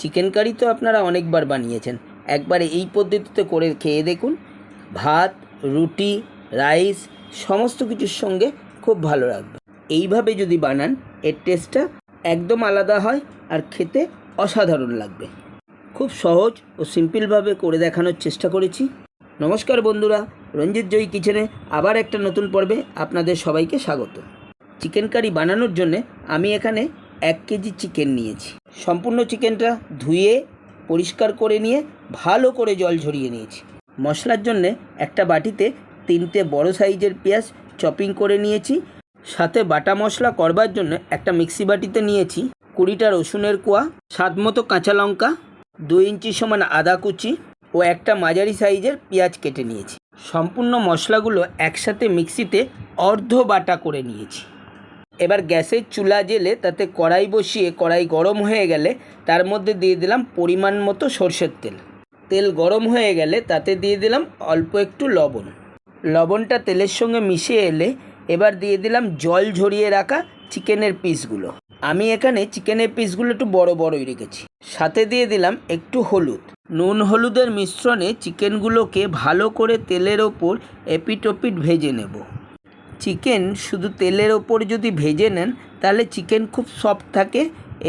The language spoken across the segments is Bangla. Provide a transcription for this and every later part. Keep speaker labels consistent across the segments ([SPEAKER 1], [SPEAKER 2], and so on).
[SPEAKER 1] চিকেন কারি তো আপনারা অনেকবার বানিয়েছেন। একবার এই পদ্ধতিতে করে খেয়ে দেখুন। ভাত, রুটি, রাইস, সমস্ত কিছুর সঙ্গে খুব ভালো লাগবে। এইভাবে যদি বানান, এর টেস্টটা একদম আলাদা হয় আর খেতে অসাধারণ লাগবে। খুব সহজ ও সিম্পলভাবে করে দেখানোর চেষ্টা করেছি। নমস্কার বন্ধুরা, রঞ্জিত জয়ী কিচেনে আবার একটা নতুন পর্বে আপনাদের সবাইকে স্বাগত। চিকেন কারি বানানোর জন্যে আমি এখানে এক কেজি চিকেন নিয়েছি। সম্পূর্ণ চিকেনটা ধুয়ে, পরিষ্কার করে নিয়ে ভালো করে জল ঝরিয়ে নিয়েছি। মশলার জন্য একটা বাটিতে তিনটে বড় সাইজের পেঁয়াজ চপিং করে নিয়েছি। সাথে বাটা মশলা করবার জন্য একটা মিক্সি বাটিতে নিয়েছি। কুড়িটা রসুনের কোয়া, স্বাদ মতো কাঁচা লঙ্কা দু ইঞ্চি সমান আদা কুচি ও একটা মাঝারি সাইজের পেঁয়াজ কেটে নিয়েছি। সম্পূর্ণ মশলাগুলো একসাথে মিক্সিতে অর্ধ বাটা করে নিয়েছি। এবার গ্যাসের চুলা জেলে তাতে কড়াই বসিয়ে কড়াই গরম হয়ে গেলে তার মধ্যে দিয়ে দিলাম পরিমাণ মতো সর্ষের তেল। তেল গরম হয়ে গেলে তাতে দিয়ে দিলাম অল্প একটু লবণ। লবণটা তেলের সঙ্গে মিশে এলে এবার দিয়ে দিলাম জল ঝরিয়ে রাখা চিকেনের পিসগুলো। আমি এখানে চিকেনের পিসগুলো একটু বড় বড়ই রেখেছি। সাথে দিয়ে দিলাম একটু হলুদ। নুন হলুদের মিশ্রণে চিকেনগুলোকে ভালো করে তেলের ওপর এপিট ওপিট ভেজে নেব। চিকেন শুধু তেলের ওপর যদি ভেজে নেন, তাহলে চিকেন খুব সফট থাকে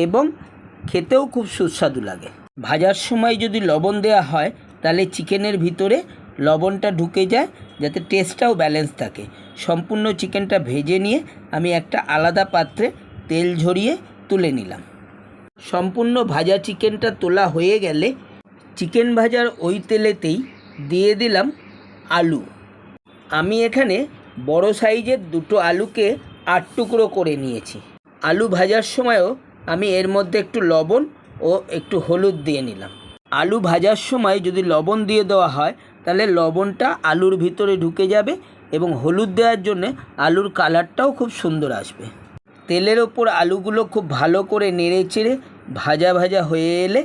[SPEAKER 1] এবং খেতেও খুব সুস্বাদু লাগে। ভাজার সময় যদি লবণ দেওয়া হয়, তাহলে চিকেনের ভিতরে লবণটা ঢুকে যায়, যাতে টেস্টটাও ব্যালেন্স থাকে। সম্পূর্ণ চিকেনটা ভেজে নিয়ে আমি একটা আলাদা পাত্রে তেল ঝরিয়ে তুলে নিলাম। সম্পূর্ণ ভাজা চিকেনটা তোলা হয়ে গেলে চিকেন ভাজার ওই তেলেতেই দিয়ে দিলাম আলু। আমি এখানে বড় সাইজের দুটো আলুকে আট টুকরো করে নিয়েছি। আলু ভাজার সময়ও আমি এর মধ্যে একটু লবণ ও একটু হলুদ দিয়ে নিলাম। আলু ভাজার সময় যদি লবণ দিয়ে দেওয়া হয়, তাহলে লবণটা আলুর ভিতরে ঢুকে যাবে এবং হলুদ দেওয়ার জন্য আলুর কালারটাও খুব সুন্দর আসবে। তেলের ওপর আলুগুলো খুব ভালো করে নেড়ে চেড়ে ভাজা ভাজা হয়ে এলে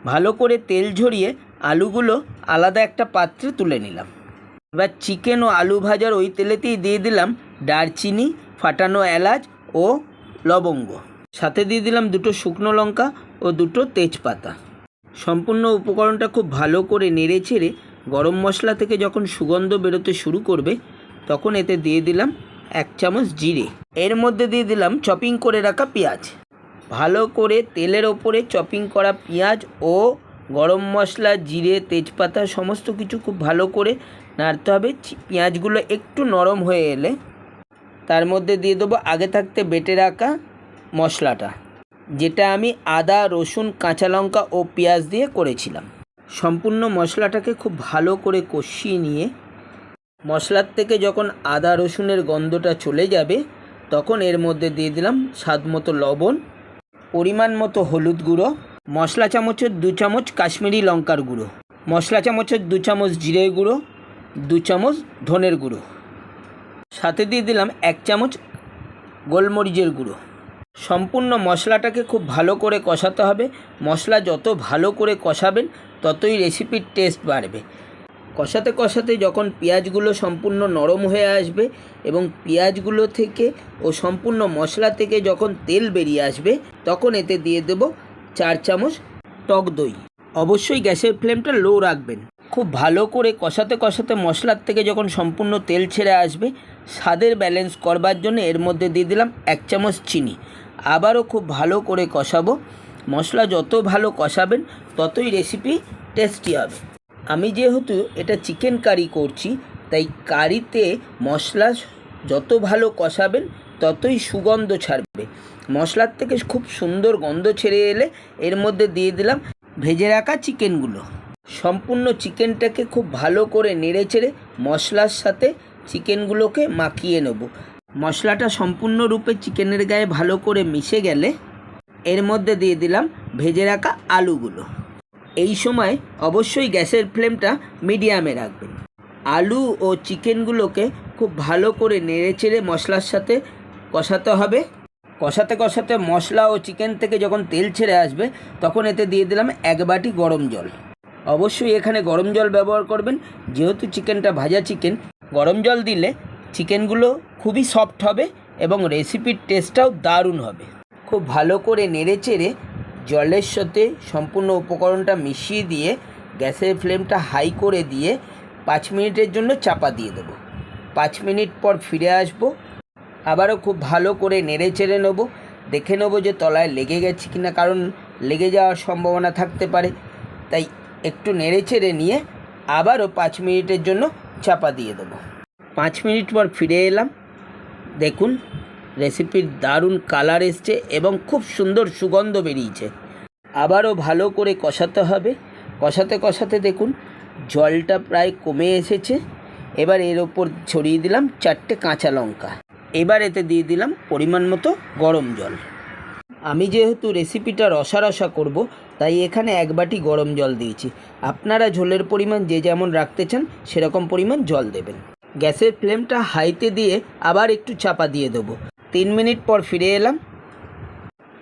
[SPEAKER 1] ভালো করে তেল ঝরিয়ে আলুগুলো আলাদা একটা পাত্রে তুলে নিলাম। এবার চিকেন ও আলু ভাজার ওই তেলেতেই দিয়ে দিলাম দারচিনি, ফাটানো এলাচ ও লবঙ্গ। সাথে দিয়ে দিলাম দুটো শুকনো লঙ্কা ও দুটো তেজপাতা। সম্পূর্ণ উপকরণটা খুব ভালো করে নেড়ে চেড়ে গরম মশলা থেকে যখন সুগন্ধ বেরোতে শুরু করবে, তখন এতে দিয়ে দিলাম এক চামচ জিরে। এর মধ্যে দিয়ে দিলাম চপিং করে রাখা পেঁয়াজ। ভালো করে তেলের ওপরে চপিং করা পেঁয়াজ ও গরম মশলা, জিরে, তেজপাতা সমস্ত কিছু খুব ভালো করে নাড়তে হবে। পেঁয়াজগুলো একটু নরম হয়ে এলে তার মধ্যে দিয়ে দেবো আগে থাকতে বেটে রাখা মশলাটা, যেটা আমি আদা, রসুন, কাঁচা লঙ্কা ও পেঁয়াজ দিয়ে করেছিলাম। সম্পূর্ণ মশলাটাকে খুব ভালো করে কষিয়ে নিয়ে মশলার থেকে যখন আদা, রসুনের গন্ধটা চলে যাবে, তখন এর মধ্যে দিয়ে দিলাম স্বাদ মতো লবণ, পরিমাণ মতো হলুদ গুঁড়ো মশলা চামচের দু চামচ কাশ্মীরি লঙ্কার গুঁড়ো। মশলা চামচের দু চামচ জিরে গুঁড়ো, দু চামচ ধনের গুঁড়ো। সাথে দিয়ে দিলাম এক চামচ গোলমরিচের গুঁড়ো। সম্পূর্ণ মশলাটাকে খুব ভালো করে কষাতে হবে। মশলা যত ভালো করে কষাবেন, ততই রেসিপির টেস্ট বাড়বে। কষাতে কষাতে যখন পেঁয়াজগুলো সম্পূর্ণ নরম হয়ে আসবে এবং পেঁয়াজগুলো থেকে ও সম্পূর্ণ মশলা থেকে যখন তেল বেরিয়ে আসবে, তখন এতে দিয়ে দেব চার চামচ টক দই। অবশ্যই গ্যাসের ফ্লেমটা লো রাখবেন। খুব ভালো করে কষাতে কষাতে মশলার থেকে যখন সম্পূর্ণ তেল ছেড়ে আসবে, স্বাদের ব্যালেন্স করবার জন্য এর মধ্যে দিয়ে দিলাম এক চামচ চিনি। আবারও খুব ভালো করে কষাবো। মশলা যত ভালো কষাবেন, ততই রেসিপি টেস্টি হবে। আমি যেহেতু এটা চিকেন কারি করছি, তাই কারিতে মশলা যত ভালো কষাবেন ততই সুগন্ধ ছাড়বে। মশলার থেকে খুব সুন্দর গন্ধ ছেড়ে এলে এর মধ্যে দিয়ে দিলাম ভেজে রাখা চিকেনগুলো। সম্পূর্ণ চিকেনটাকে খুব ভালো করে নেড়ে চেড়ে মশলার সাথে চিকেনগুলোকে মাখিয়ে নেব। মশলাটা সম্পূর্ণরূপে চিকেনের গায়ে ভালো করে মিশে গেলে এর মধ্যে দিয়ে দিলাম ভেজে রাখা আলুগুলো। এই সময় অবশ্যই গ্যাসের ফ্লেমটা মিডিয়ামে রাখবেন। আলু ও চিকেনগুলোকে খুব ভালো করে নেড়ে চেড়ে মশলার সাথে কষাতে হবে। কষাতে কষাতে মশলা ও চিকেন থেকে যখন তেল ছেড়ে আসবে, তখন এতে দিয়ে দিলাম এক বাটি গরম জল। অবশ্যই এখানে গরম জল ব্যবহার করবেন। যেহেতু চিকেনটা ভাজা চিকেন গরম জল দিলে চিকেনগুলো খুবই সফট হবে এবং রেসিপির টেস্টটাও দারুণ হবে। খুব ভালো করে নেড়ে চেড়ে জলের সাথে সম্পূর্ণ উপকরণটা মিশিয়ে দিয়ে গ্যাসের ফ্লেমটা হাই করে দিয়ে পাঁচ মিনিটের জন্য চাপা দিয়ে দেবো। পাঁচ মিনিট পর ফিরে আসব। আবারও খুব ভালো করে নেড়ে চেড়ে নেব। দেখে নেব যে তলায় লেগে গেছে কি না কারণ লেগে যাওয়ার সম্ভাবনা থাকতে পারে। তাই একটু নেড়ে চেড়ে নিয়ে আবারও পাঁচ মিনিটের জন্য চাপা দিয়ে দেবো। পাঁচ মিনিট পর ফিরে এলাম। দেখুন, রেসিপির দারুণ কালার এসছে এবং খুব সুন্দর সুগন্ধ বেরিয়েছে। আবারও ভালো করে কষাতে হবে। কষাতে কষাতে দেখুন, জলটা প্রায় কমে এসেছে। এবার এর ওপর ছড়িয়ে দিলাম চারটে কাঁচা লঙ্কা। এবার এতে দিয়ে দিলাম পরিমাণ মতো গরম জল। আমি যেহেতু রেসিপিটা রসা রসা করব, তাই এখানে এক বাটি গরম জল দিয়েছি। আপনারা ঝোলের পরিমাণ যে যেমন রাখতে চান, সেরকম পরিমাণ জল দেবেন। গ্যাসের ফ্লেমটা হাইতে দিয়ে আবার একটু চাপা দিয়ে দেবো। তিন মিনিট পর ফিরে এলাম।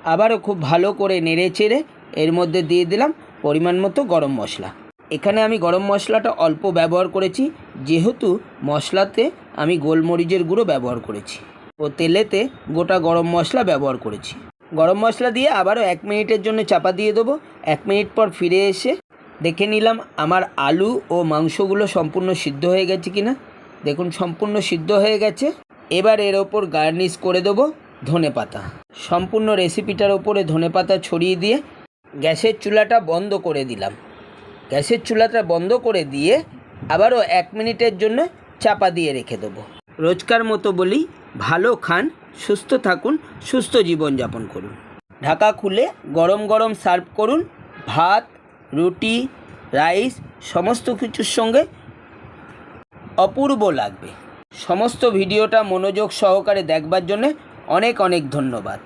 [SPEAKER 1] আবারও খুব ভালো করে নেড়ে চেড়ে এর মধ্যে দিয়ে দিলাম পরিমাণ মতো গরম মশলা। এখানে আমি গরম মশলাটা অল্প ব্যবহার করেছি, যেহেতু মশলাতে আমি গোলমরিচের গুঁড়ো ব্যবহার করেছি ও তেলেতে গোটা গরম মশলা ব্যবহার করেছি। গরম মশলা দিয়ে আবারও এক মিনিটের জন্য চাপা দিয়ে দেবো। এক মিনিট পর ফিরে এসে দেখে নিলাম আমার আলু ও মাংসগুলো সম্পূর্ণ সিদ্ধ হয়ে গেছে কিনা। দেখুন, সম্পূর্ণ সিদ্ধ হয়ে গেছে। এবার এর ওপর গার্নিশ করে দেবো ধনে পাতা। সম্পূর্ণ রেসিপিটার ওপরে ধনে পাতা ছড়িয়ে দিয়ে গ্যাসের চুলাটা বন্ধ করে দিলাম। গ্যাসের চুলাটা বন্ধ করে দিয়ে আবারও এক মিনিটের জন্য চাপা দিয়ে রেখে দেবো। রোজকার মতো বলি, ভালো খান, সুস্থ থাকুন, সুস্থ জীবনযাপন করুন। ঢাকা খুলে গরম গরম সার্ভ করুন, ভাত, রুটি, রাইস, সমস্ত কিছুর সঙ্গে অপূর্ব লাগবে। সমস্ত ভিডিওটা মনোযোগ সহকারে দেখবার জন্য অনেক অনেক ধন্যবাদ।